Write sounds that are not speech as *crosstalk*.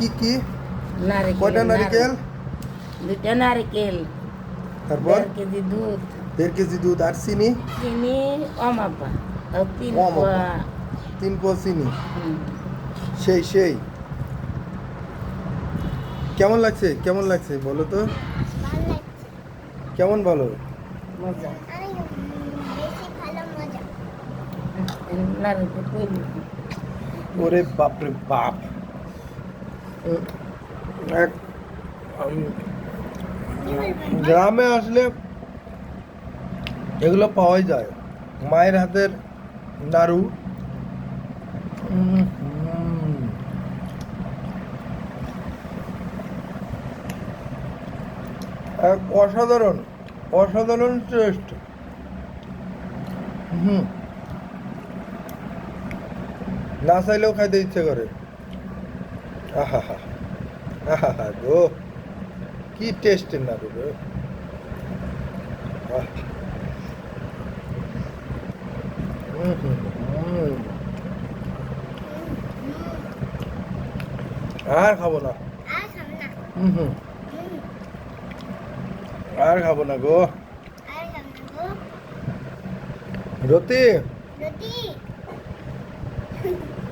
কি কি? নারিকেল কয়টা নারিকেল। দুটা নারিকেল। তারপর? কেজি দুধ। দেড় কেজি দুধ আর চিনি? চিনি অমাপা তিন পোয়া। চিনি? সেই সেই। কেমন লাগছে? কেমন লাগছে? বলো তো। কেমন ভালো মজা। নারিকেল কইলি ওরে বাপরে বাপ। এক গ্রামে আসলে এগুলো পাওয়াই যায়। মায়ের হাতের নাড়ু। এক অসাধারণ অসাধারণ টেস্ট। হুম। না চাইলেও খাইতে ইচ্ছে করে। আহা হা আহা হা গো কি টেস্টের নাড়ু গো। আর খাব না। আর খাব না না গো। না রতি। রুটি *laughs*